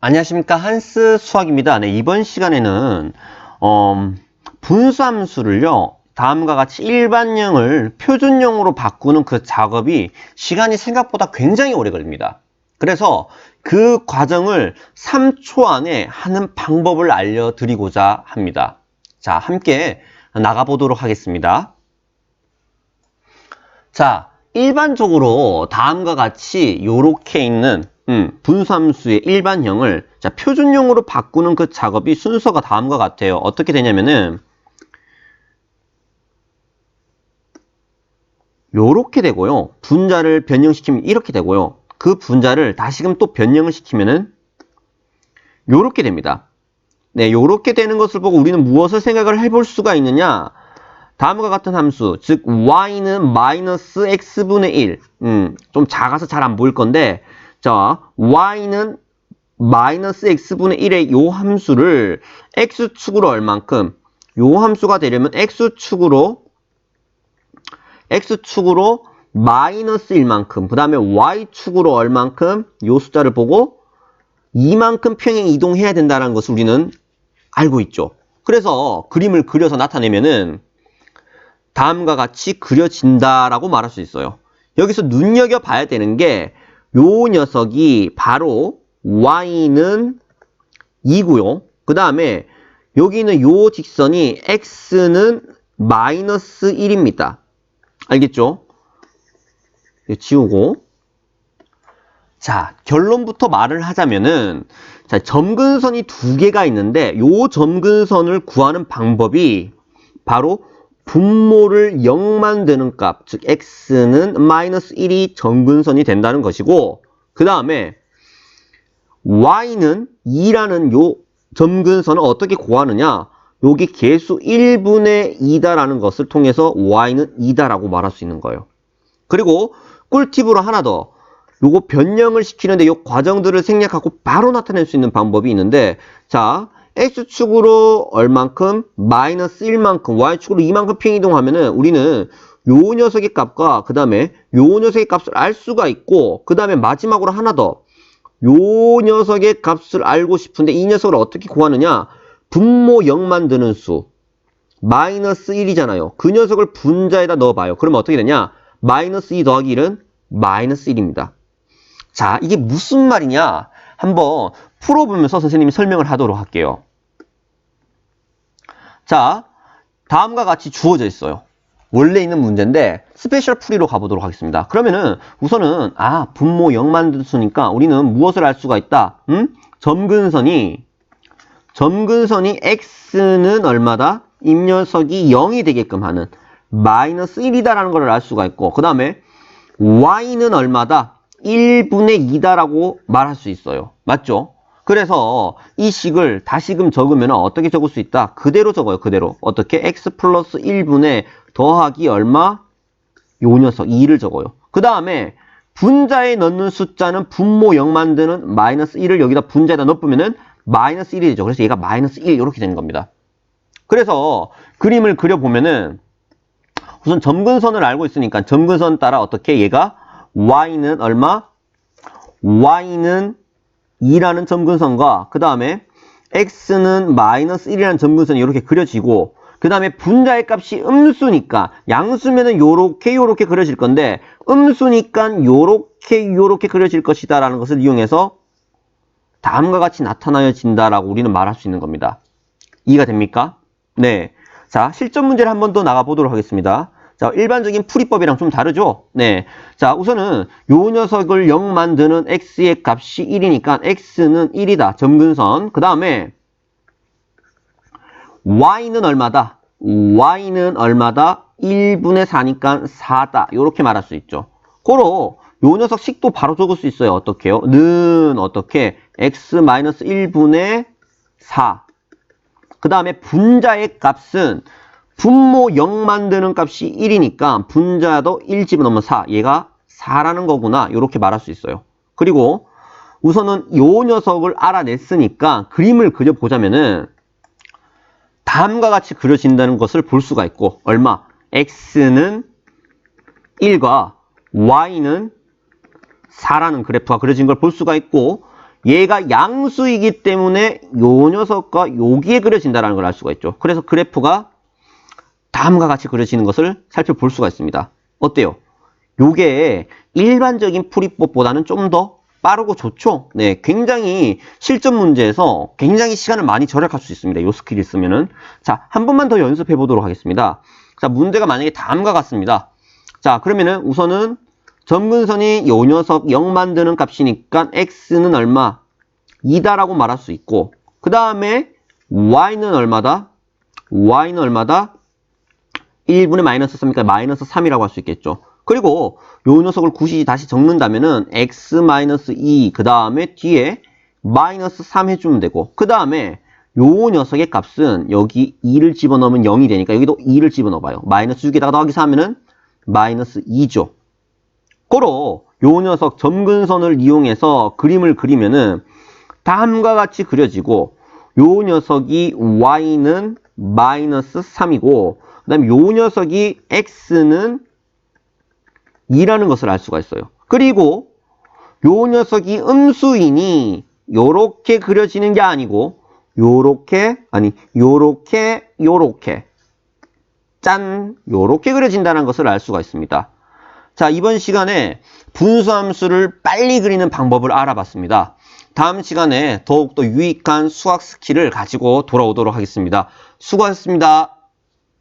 안녕하십니까 한스 수학입니다. 네, 이번 시간에는 어, 분수함수를요 다음과 같이 일반형을 표준형으로 바꾸는 그 작업이 시간이 생각보다 굉장히 오래 걸립니다. 그래서 그 과정을 3초 안에 하는 방법을 알려드리고자 합니다. 자, 함께 나가보도록 하겠습니다. 자, 일반적으로 다음과 같이 이렇게 있는 음, 분수함수의 일반형을 자, 표준형으로 바꾸는 그 작업이 순서가 다음과 같아요. 어떻게 되냐면은 요렇게 되고요. 분자를 변형시키면 이렇게 되고요. 그 분자를 다시금 또 변형을 시키면은 요렇게 됩니다. 네, 요렇게 되는 것을 보고 우리는 무엇을 생각을 해볼 수가 있느냐? 다음과 같은 함수, 즉 y는 마이너스 x분의 1. 음, 좀 작아서 잘 안 보일 건데 자, y는 마이너스 x분의 1의 요 함수를 x축으로 얼만큼 요 함수가 되려면 x축으로 x축으로 마이너스 1만큼 그 다음에 y축으로 얼만큼 요 숫자를 보고 이만큼 평행 이동해야 된다는 것을 우리는 알고 있죠. 그래서 그림을 그려서 나타내면은 다음과 같이 그려진다라고 말할 수 있어요. 여기서 눈여겨봐야 되는 게 요 녀석이 바로 y는 2고요. 그 다음에 여기는 요 직선이 x는 마이너스 1입니다. 알겠죠? 지우고 자 결론부터 말을 하자면은 자 점근선이 두 개가 있는데 요 점근선을 구하는 방법이 바로 분모를 0 만드는 값, 즉 x는 마이너스 1이 점근선이 된다는 것이고 그 다음에 y는 2라는 요 점근선을 어떻게 구하느냐 여기 개수 1분의 2다라는 것을 통해서 y는 2다라고 말할 수 있는 거예요. 그리고 꿀팁으로 하나 더 요거 변형을 시키는데 요 과정들을 생략하고 바로 나타낼 수 있는 방법이 있는데 자 x축으로 얼만큼 마이너스 1만큼 y축으로 이만큼 평 이동하면은 우리는 요 녀석의 값과 그 다음에 요 녀석의 값을 알 수가 있고 그 다음에 마지막으로 하나 더. 요 녀석의 값을 알고 싶은데 이 녀석을 어떻게 구하느냐? 분모 0 만드는 수. 마이너스 1이잖아요. 그 녀석을 분자에다 넣어봐요. 그러면 어떻게 되냐? 마이너스 2 더하기 1은 마이너스 1입니다. 자 이게 무슨 말이냐? 한번 풀어보면서 선생님이 설명을 하도록 할게요 자, 다음과 같이 주어져 있어요. 원래 있는 문제인데 스페셜 풀이로 가보도록 하겠습니다. 그러면은 우선은 아 분모 0 만드수니까 우리는 무엇을 알 수가 있다? 음? 점근선이 점근선이 x는 얼마다? 이 녀석이 0이 되게끔 하는 마이너스 1이다라는 걸 알 수가 있고 그 다음에 y는 얼마다? 1분의 2다라고 말할 수 있어요. 맞죠? 그래서 이 식을 다시금 적으면 어떻게 적을 수 있다? 그대로 적어요. 그대로. 어떻게? x 플러스 1분의 더하기 얼마? 요 녀석 2를 적어요. 그 다음에 분자에 넣는 숫자는 분모 0 만드는 마이너스 1을 여기다 분자에다 넣으면은 마이너스 1이 되죠. 그래서 얘가 마이너스 1 이렇게 되는 겁니다. 그래서 그림을 그려보면은 우선 점근선을 알고 있으니까 점근선 따라 어떻게 얘가 y는 얼마? y는 2라는 점근선과 그 다음에 x는 마이너스 1이라는 점근선이 이렇게 그려지고 그 다음에 분자의 값이 음수니까 양수면은 요렇게 요렇게 그려질 건데 음수니까 요렇게 요렇게 그려질 것이다 라는 것을 이용해서 다음과 같이 나타나진다라고 우리는 말할 수 있는 겁니다. 이해가 됩니까? 네. 자, 실전 문제를 한 번 더 나가보도록 하겠습니다. 자, 일반적인 풀이법이랑 좀 다르죠? 네. 자, 우선은 요 녀석을 0 만드는 x의 값이 1이니까 x는 1이다. 점근선. 그 다음에 y는 얼마다? y는 얼마다? 1분의 4니까 4다. 이렇게 말할 수 있죠. 고로 요 녀석 식도 바로 적을 수 있어요. 어떻게요? 는 어떻게? x-1분의 4. 그 다음에 분자의 값은 분모 0 만드는 값이 1이니까 분자도 1 집어넣으면 4. 얘가 4라는 거구나. 이렇게 말할 수 있어요. 그리고 우선은 요 녀석을 알아냈으니까 그림을 그려보자면은 다음과 같이 그려진다는 것을 볼 수가 있고 얼마? x는 1과 y는 4라는 그래프가 그려진 걸 볼 수가 있고 얘가 양수이기 때문에 요 녀석과 여기에 그려진다는 걸 알 수가 있죠. 그래서 그래프가 다음과 같이 그려지는 것을 살펴볼 수가 있습니다. 어때요? 요게 일반적인 풀이법보다는 좀 더 빠르고 좋죠? 네, 굉장히 실전 문제에서 굉장히 시간을 많이 절약할 수 있습니다. 요 스킬 있으면은. 자, 한 번만 더 연습해 보도록 하겠습니다. 자, 문제가 만약에 다음과 같습니다. 자, 그러면은 우선은 점근선이 요 녀석 0 만드는 값이니까 x는 얼마? 2다라고 말할 수 있고 그 다음에 y는 얼마다? y는 얼마다? 1분의 마이너스 3이니까 마이너스 3이라고 할 수 있겠죠. 그리고 요 녀석을 굳이 다시 적는다면은 x 마이너스 2, 그 다음에 뒤에 마이너스 3 해주면 되고 그 다음에 요 녀석의 값은 여기 2를 집어넣으면 0이 되니까 여기도 2를 집어넣어봐요. 마이너스 6에다가 더하기 4하면은 마이너스 2죠. 고로 요 녀석 점근선을 이용해서 그림을 그리면은 다음과 같이 그려지고 요 녀석이 y는 마이너스 3이고 그 다음에 요 녀석이 x는 2라는 것을 알 수가 있어요. 그리고 요 녀석이 음수이니 요렇게 그려지는 게 아니고 요렇게 아니 요렇게 요렇게 짠 요렇게 그려진다는 것을 알 수가 있습니다. 자 이번 시간에 분수함수를 빨리 그리는 방법을 알아봤습니다. 다음 시간에 더욱더 유익한 수학 스킬을 가지고 돌아오도록 하겠습니다. 수고하셨습니다.